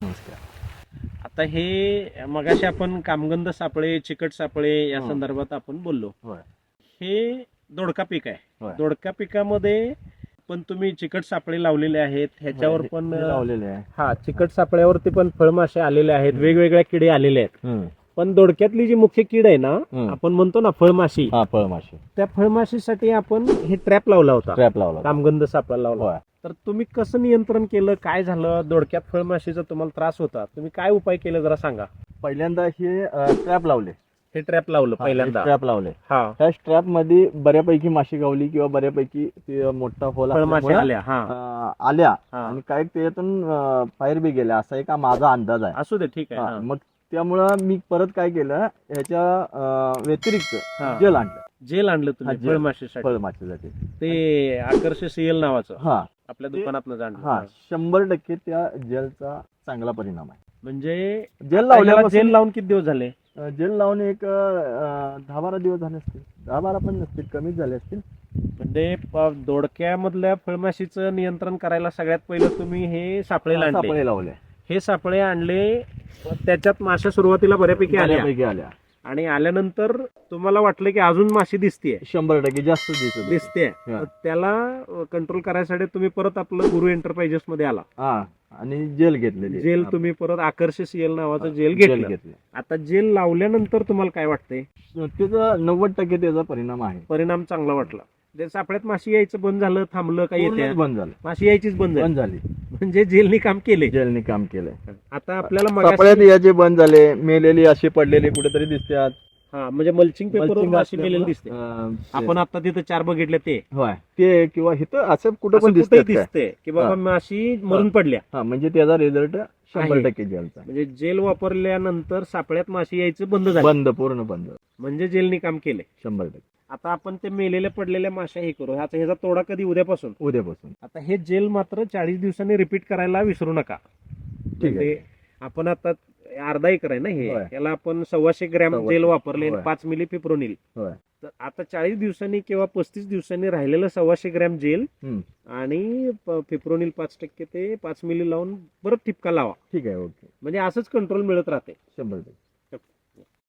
नमस्कार आता हे मगाशी आपण कामगंध सापळे चिकट सापळे या हं. संदर्भात आपण बोललो होय हे दोडका पीक आहे होय. दोडका पिकामध्ये पण तुम्ही चिकट सापळे लावलेले आहेत ह्याच्यावर हे- पण हे लावलेले आहे हा चिकट सापळ्यावरती पण फळमासे आलेले आहेत हं. वेगवेगळ्या किडे आलेले आहेत हम्म. पण दोडक्यातली जी मुख्य कीड आहे ना. आपण म्हणतो ना फळमाशी हा फळमाशी त्या फळमाशीसाठी आपण हे ट्रॅप लावला होता ट्रॅप लावला. कामगंध सापळा लावला होय तर तुम्ही कसं नियंत्रण केलं? काय झालं? दोडक्यात फळमाशीचा तुम्हाला त्रास होता. तुम्ही काय उपाय केले जरा सांगा. पहिल्यांदा हे ट्रॅप लावले. हे ट्रॅप लावलं पहिल्यांदा. ट्रॅप लावले. हा. ह्या ट्रॅपमध्ये बऱ्यापैकी माशी गावली किंवा बऱ्यापैकी ते मोठा होल फळमाशी आल्या हा. आल्या. आणि काही त्याच्यातून फायर बी गेल्या. असा एक माझा अंदाज आहे. असू दे ठीक आहे. मग त्यामुळं मी परत काय केलं? ह्याच्या व्यतिरिक्त. जेल आणलं. जेल आणलं तुम्ही. फळमाशीसाठी. फळमाशीसाठी. ते आकर्ष सिएल नावाचं. हा. आपल्या ते- दुकानात हा जाणलं शंभर टक्के त्या जेलचा चांगला परिणाम आहे. म्हणजे जेल ह्याला जेल लावल्यापासून लावून किती दिवस झाले? अं, जेल लावून एक अं, दहा बारा दिवस झाले असतील. दहा बारा पण नसतील कमीच झाले असतील. म्हणजे प- दोडक्यामधल्या फळमाशीचं नियंत्रण करायला सगळ्यात पहिलं तुम्ही हे सापळे आणले सापळे लावले. हे सापळे आणले त्याच्यात माश्या सुरुवातीला बऱ्यापैकी आल्या. बऱ्यापैकी आल्या. आणि आल्यानंतर तुम्हाला वाटलं की अजून माशी दिसतीये. शंभर टक्के जास्त दिसत होते. दिसते हा. त्याला कंट्रोल करायसाठी तुम्ही परत आपलं गुरु एंटरप्राइजेस मध्ये आला. हा. आणि जेल घेतलेली. जेल तुम्ही परत आकर्ष सीएल नावाचं जेल घेतलं. घेतले. आता जेल लावल्यानंतर तुम्हाला काय वाटतंय? त्याचा नव्वद टक्के त्याचा परिणाम आहे. परिणाम चांगला वाटला. ते सापळ्यात माशी यायचं बंद झालं थांबलं येते पूर्णच बंद झालं. माशी यायचीच बंद झाली. बंद झाली. म्हणजे जेलनी काम केले. जेलने काम केलंय आता आपल्याला सापळ्यात याचे बंद झाले मेलेली असे पडलेले कुठेतरी दिसतात हा म्हणजे मल्चिंग पेपर माशी मेलेली दिसते. अं, आपण आता तिथे चार बघितले ते. होय. ते किंवा इथं असं कुठं असं पण कुठेही दिसत दिसते की बाबा हा. माशी मरून पडल्या. हा म्हणजे त्याचा रिझल्ट शंभर. टक्के जेलचा. म्हणजे जेल वापरल्यानंतर सापळ्यात माशी यायचं बंद झालं. बंद पूर्ण बंद. म्हणजे जेलनी काम केले. शंभर टक्के. आता आपण ते मेलेल्या पडलेल्या माश्या हे करू. ह्याचा ह्याचा तोडा कधी? उद्यापासून. उद्यापासून. आता हे जेल मात्र चाळीस दिवसांनी रिपीट करायला विसरू नका. ठीक आहे. म्हणजे आपण आता अर्धा एकर आहे ना हे होय. याला आपण सव्वाशे ग्रॅम सव्वाशे. जेल वापरले होय. पाच मिली पिप्रोनिल होय. तर आता चाळीस दिवसांनी किंवा पस्तीस दिवसांनी राहिलेलं सव्वाशे ग्रॅम जेल हम्म. आणि प- पिप्रोनिल पाच टक्के ते पाच मिली लावून परत ठिपका लावा ठीक आहे ओके म्हणजे असंच कंट्रोल मिळत राहते शंभर टक्के